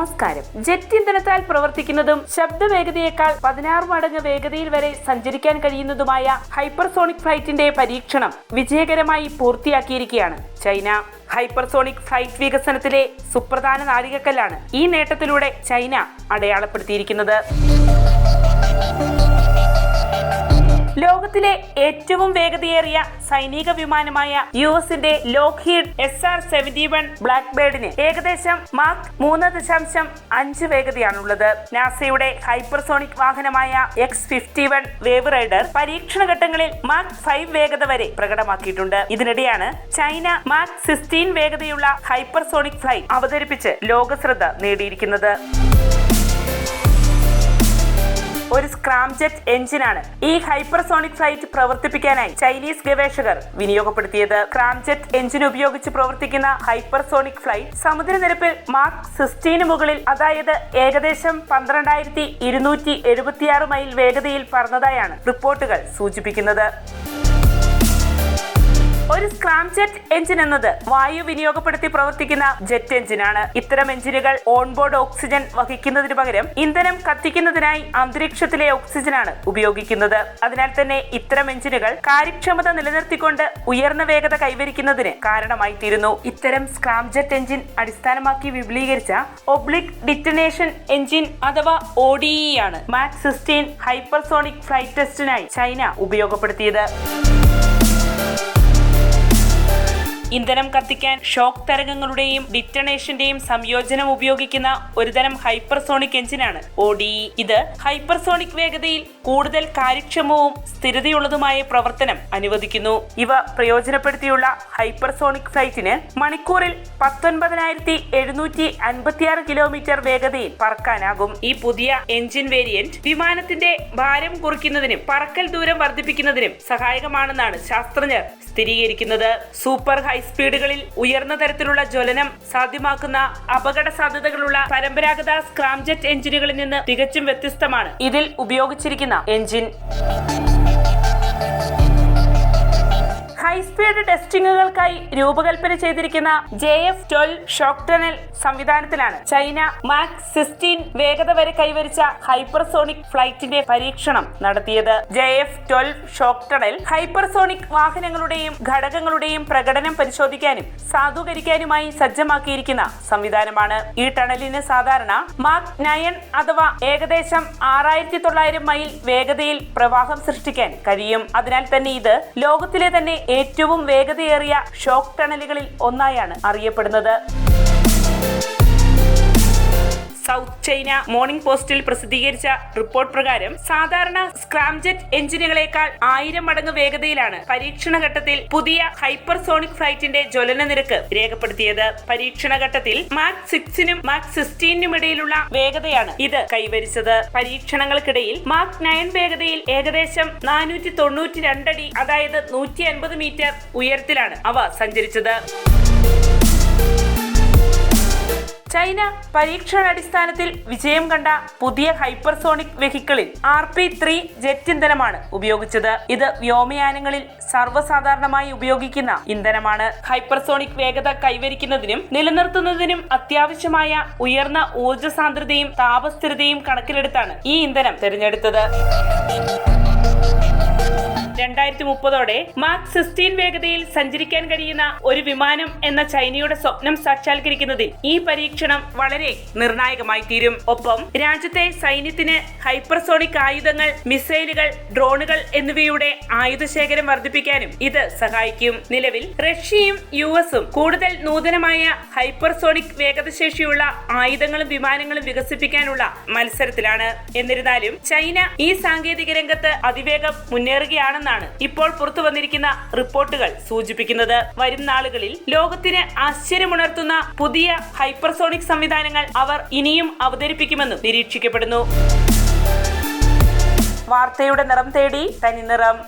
നമസ്കാരം. ജെറ്റ് ഇന്ധനത്താൽ പ്രവർത്തിക്കുന്നതും ശബ്ദവേഗതയേക്കാൾ പതിനാറ് മടങ്ങ് വേഗതയിൽ വരെ സഞ്ചരിക്കാൻ കഴിയുന്നതുമായ ഹൈപ്പർസോണിക് ഫ്ലൈറ്റിന്റെ പരീക്ഷണം വിജയകരമായി പൂർത്തിയാക്കിയിരിക്കുകയാണ്. ചൈന ഹൈപ്പർസോണിക് ഫ്ലൈറ്റ് വികസനത്തിലെ സുപ്രധാന നാഴികക്കല്ലാണ് ഈ നേട്ടത്തിലൂടെ ചൈന അടയാളപ്പെടുത്തിയിരിക്കുന്നത്. ലോകത്തിലെ ഏറ്റവും വേഗതയേറിയ സൈനിക വിമാനമായ യു എസിന്റെ Lockheed S R seventy one black ബേർഡിന് ഏകദേശം മാർക്ക് മൂന്ന് ദശാംശം അഞ്ച് വേഗതയാണുള്ളത്. നാസയുടെ hypersonic വാഹനമായ X fifty one wave rider പരീക്ഷണ ഘട്ടങ്ങളിൽ മാർക്ക് ഫൈവ് വേഗത വരെ പ്രകടമാക്കിയിട്ടുണ്ട്. ഇതിനിടെയാണ് ചൈന മാർക്ക് സിക്സ്റ്റീൻ വേഗതയുള്ള ഹൈപ്പർസോണിക് ഫ്ലൈറ്റ് അവതരിപ്പിച്ച് ലോകശ്രദ്ധ നേടിയിരിക്കുന്നത്. ഒരു സ്ക്രാംജെറ്റ് എഞ്ചിനാണ് ഈ ഹൈപ്പർസോണിക് ഫ്ലൈറ്റ് പ്രവർത്തിപ്പിക്കാനായി ചൈനീസ് ഗവേഷകർ വിനിയോഗപ്പെടുത്തിയത്. സ്ക്രാംജെറ്റ് എഞ്ചിൻ ഉപയോഗിച്ച് പ്രവർത്തിക്കുന്ന ഹൈപ്പർസോണിക് ഫ്ലൈറ്റ് സമുദ്രനിരപ്പിൽ മാർക്ക് സിക്സ്റ്റീന് മുകളിൽ അതായത് ഏകദേശം പന്ത്രണ്ടായിരത്തി ഇരുന്നൂറ്റി എഴുപത്തിയാറ് മൈൽ വേഗതയിൽ പറന്നതായാണ് റിപ്പോർട്ടുകൾ സൂചിപ്പിക്കുന്നത്. ഒരു സ്ക്രാം ജെറ്റ് എഞ്ചിൻ എന്നത് വായു വിനിയോഗപ്പെടുത്തി പ്രവർത്തിക്കുന്ന ജെറ്റ് എഞ്ചിനാണ് ഇത്തരം എഞ്ചിനുകൾ ഓൺബോർഡ് ഓക്സിജൻ വഹിക്കുന്നതിന് പകരം ഇന്ധനം കത്തിക്കുന്നതിനായി അന്തരീക്ഷത്തിലെ ഓക്സിജനാണ് ഉപയോഗിക്കുന്നത്. അതിനാൽ തന്നെ ഇത്തരം എഞ്ചിനുകൾ കാര്യക്ഷമത നിലനിർത്തിക്കൊണ്ട് ഉയർന്ന വേഗത കൈവരിക്കുന്നതിന് കാരണമായി തീരുന്നു ഇത്തരം സ്ക്രാം ജെറ്റ് എഞ്ചിൻ അടിസ്ഥാനമാക്കി വിപുലീകരിച്ച ഒബ്ലിക് ഡിറ്റനേഷൻ എഞ്ചിൻ അഥവാ ഒഡിഇ ആണ് മാക്സ് സിസ്റ്റീൻ ഹൈപ്പർസോണിക് ഫ്ലൈറ്റ് ടെസ്റ്റിനായി ചൈന ഉപയോഗപ്പെടുത്തിയത്. ഇന്ധനം കത്തിക്കാൻ ഷോക്ക് തരംഗങ്ങളുടെയും ഡിറ്റണേഷന്റെയും സംയോജനം ഉപയോഗിക്കുന്ന ഒരുതരം ഹൈപ്പർസോണിക് എഞ്ചിനാണ് ഓഡി ഇത് ഹൈപ്പർസോണിക് വേഗതയിൽ കൂടുതൽ കാര്യക്ഷമവും സ്ഥിരതയുള്ളതുമായ പ്രവർത്തനം അനുവദിക്കുന്നു. ഇവ പ്രയോജനപ്പെടുത്തിയുള്ള ഹൈപ്പർസോണിക് ഫ്ലൈറ്റിന് മണിക്കൂറിൽ പത്തൊൻപതിനായിരത്തി എഴുന്നൂറ്റി അൻപത്തിയാറ് കിലോമീറ്റർ വേഗതയിൽ പറക്കാനാകും. ഈ പുതിയ എഞ്ചിൻ വേരിയന്റ് വിമാനത്തിന്റെ ഭാരം കുറയ്ക്കുന്നതിനും പറക്കൽ ദൂരം വർദ്ധിപ്പിക്കുന്നതിനും സഹായകമാണെന്നാണ് ശാസ്ത്രജ്ഞർ സ്ഥിരീകരിക്കുന്നത്. സൂപ്പർ ഹൈസ്പീഡുകളിൽ ഉയർന്ന തരത്തിലുള്ള ജ്വലനം സാധ്യമാക്കുന്ന അപകട സാധ്യതകളുള്ള പരമ്പരാഗത സ്ക്രാംജെറ്റ് എഞ്ചിനുകളിൽ നിന്ന് തികച്ചും വ്യത്യസ്തമാണ് ഇതിൽ ഉപയോഗിച്ചിരിക്കുന്ന എഞ്ചിൻ ഹൈസ്പീഡ് ടെസ്റ്റിംഗുകൾക്കായി രൂപകൽപ്പന ചെയ്തിരിക്കുന്ന J F twelve shock tunnel സംവിധാനത്തിലാണ് China Mach sixteen വേഗത വരെ കൈവരിച്ച ഹൈപ്പർസോണിക് ഫ്ലൈറ്റിന്റെ പരീക്ഷണം നടത്തിയത് J F twelve shock tunnel hypersonic വാഹനങ്ങളുടെയും ഘടകങ്ങളുടെയും പ്രകടനം പരിശോധിക്കാനും സാധൂകരിക്കാനുമായി സജ്ജമാക്കിയിരിക്കുന്ന സംവിധാനമാണ്. ഈ ടണലിന് സാധാരണ മാക് നയൻ അഥവാ ഏകദേശം ആറായിരത്തി തൊള്ളായിരം മൈൽ വേഗതയിൽ പ്രവാഹം സൃഷ്ടിക്കാൻ കഴിയും. അതിനാൽ തന്നെ ഇത് ലോകത്തിലെ തന്നെ ഏറ്റവും വേഗതയേറിയ ഷോക്ക് ടണലുകളിൽ ഒന്നായാണ് അറിയപ്പെടുന്നത്. സൗത്ത് ചൈന മോർണിംഗ് പോസ്റ്റിൽ പ്രസിദ്ധീകരിച്ച റിപ്പോർട്ട് പ്രകാരം സാധാരണ സ്ക്രാംജെറ്റ് എഞ്ചിനുകളേക്കാൾ ആയിരം മടങ്ങ് വേഗതയിലാണ് പരീക്ഷണ ഘട്ടത്തിൽ പുതിയ ഹൈപ്പർസോണിക് ഫ്ലൈറ്റിന്റെ ജ്വലന നിരക്ക് രേഖപ്പെടുത്തിയത്. പരീക്ഷണ ഘട്ടത്തിൽ മാക് സിക്സിനും മാക് സിക്സ്റ്റീനും ഇടയിലുള്ള വേഗതയാണ് ഇത് കൈവരിച്ചത്. പരീക്ഷണങ്ങൾക്കിടയിൽ മാക് നയൻ വേഗതയിൽ ഏകദേശം നാനൂറ്റി തൊണ്ണൂറ്റി രണ്ടടി അതായത് നൂറ്റി അൻപത് മീറ്റർ ഉയരത്തിലാണ് അവ സഞ്ചരിച്ചത്. ചൈന പരീക്ഷണാടിസ്ഥാനത്തിൽ വിജയം കണ്ട പുതിയ ഹൈപ്പർസോണിക് വെഹിക്കിളിൽ ആർ പി ത്രീ ജെറ്റ് ഇന്ധനമാണ് ഉപയോഗിച്ചത്. ഇത് വ്യോമയാനങ്ങളിൽ സർവസാധാരണമായി ഉപയോഗിക്കുന്ന ഇന്ധനമാണ്. ഹൈപ്പർസോണിക് വേഗത കൈവരിക്കുന്നതിനും നിലനിർത്തുന്നതിനും അത്യാവശ്യമായ ഉയർന്ന ഊർജ സാന്ദ്രതയും താപസ്ഥിരതയും കണക്കിലെടുത്താണ് ഈ ഇന്ധനം തിരഞ്ഞെടുത്തത്. രണ്ടായിരത്തി മുപ്പതോടെ മാർക്ക് സിക്സ്റ്റീൻ വേഗതയിൽ സഞ്ചരിക്കാൻ കഴിയുന്ന ഒരു വിമാനം എന്ന ചൈനയുടെ സ്വപ്നം സാക്ഷാത്കരിക്കുന്നതിൽ ഈ പരീക്ഷണം വളരെ നിർണായകമായി തീരും. ഒപ്പം രാജ്യത്തെ സൈന്യത്തിന് ഹൈപ്പർസോണിക് ആയുധങ്ങൾ മിസൈലുകൾ ഡ്രോണുകൾ എന്നിവയുടെ ആയുധശേഖരം വർദ്ധിപ്പിക്കാനും ഇത് സഹായിക്കും. നിലവിൽ റഷ്യയും യു എസും കൂടുതൽ നൂതനമായ ഹൈപ്പർസോണിക് വേഗതശേഷിയുള്ള ആയുധങ്ങളും വിമാനങ്ങളും വികസിപ്പിക്കാനുള്ള മത്സരത്തിലാണ്. എന്നിരുന്നാലും ചൈന ഈ സാങ്കേതിക രംഗത്ത് അതിവേഗം മുന്നേറുകയാണെന്നാണ് ഇപ്പോൾ പുറത്തു വന്നിരിക്കുന്ന റിപ്പോർട്ടുകൾ സൂചിപ്പിക്കുന്നത്. വരും നാളുകളിൽ ലോകത്തിന് ആശ്ചര്യമുണർത്തുന്ന പുതിയ ഹൈപ്പർസോണിക് സംവിധാനങ്ങൾ അവർ ഇനിയും അവതരിപ്പിക്കുമെന്നും നിരീക്ഷിക്കപ്പെടുന്നു. വാർത്തയുടെ നിറം തേടി തനി നിറം.